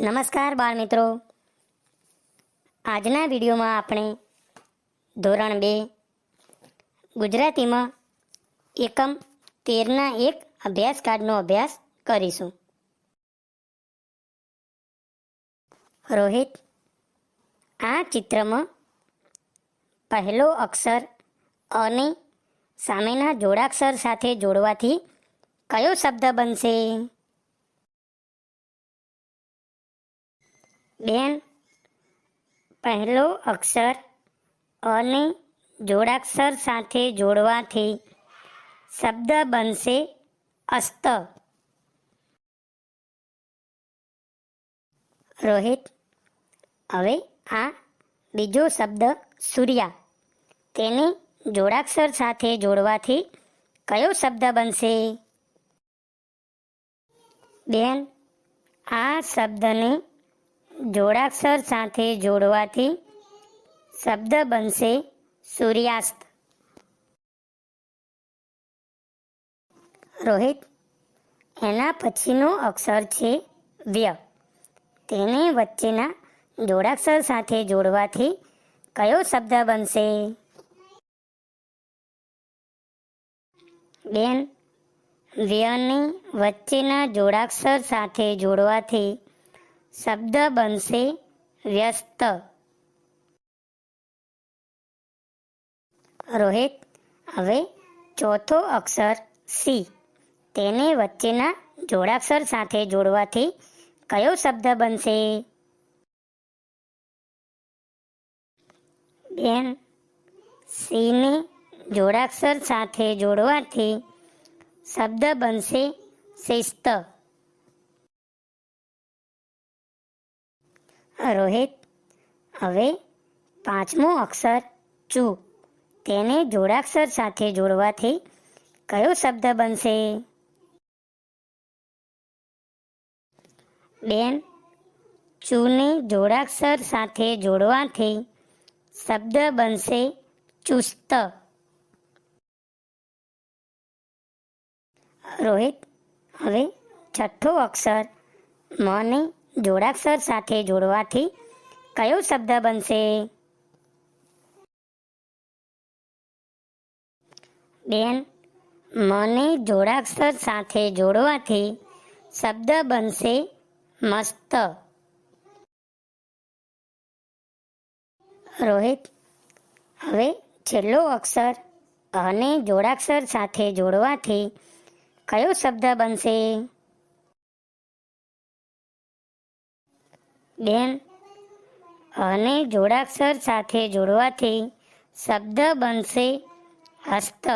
નમસ્કાર બાળ મિત્રો આજના વિડીયોમાં આપણે ધોરણ બે, ગુજરાતીમાં એકમ તેરના એક અભ્યાસ કાર્ડનો અભ્યાસ કરીશું. રોહિત, આ ચિત્રમાં પહેલો અક્ષર અને સામેના જોડાક્ષર સાથે જોડવાથી કયો શબ્દ બનશે? બેન, પહેલો અક્ષર અને જોડાક્ષર સાથે જોડવાથી શબ્દ બનશે અસ્ત. રોહિત, હવે આ બીજો શબ્દ સૂર્યા. તેને જોડાક્ષર સાથે જોડવાથી કયો શબ્દ બનશે? બેન, આ શબ્દને જોડાક્ષર સાથે જોડવાથી શબ્દ બનશે સૂર્યાસ્ત. રોહિત, એના પછીનો અક્ષર છે વ્ય તેને વચ્ચેના જોડાક્ષર સાથે જોડવાથી કયો શબ્દ બનશે? બેન વ્યની વચ્ચેના જોડાક્ષર સાથે જોડવાથી શબ્દ બનશે વ્યસ્ત. રોહિત, હવે ચોથો અક્ષર સી. તેને વચ્ચેના જોડાક્ષર સાથે જોડવાથી કયો શબ્દ બનશે? બેન, સીને જોડાક્ષર સાથે જોડવાથી શબ્દ બનશે શિસ્ત. રોહિત, હવે પાંચમો અક્ષર ચુ. તેને જોડાક્ષર સાથે જોડવાથી કયો શબ્દ બનશે? બેન, ચૂને જોડાક્ષર સાથે જોડવાથી શબ્દ બનશે ચુસ્ત. રોહિત, હવે છઠ્ઠો અક્ષર મને જોડાક્ષર સાથે જોડવાથી કયો શબ્દ બનશે? બેન, મને જોડાક્ષર સાથે જોડવાથી શબ્દ બનશે મસ્ત. રોહિત, હવે છેલ્લો અક્ષર અને જોડાક્ષર સાથે જોડવાથી કયો શબ્દ બનશે? બેન. અને જોડાક્ષર સાથે જોડવાથી શબ્દ બનશે હસ્ત.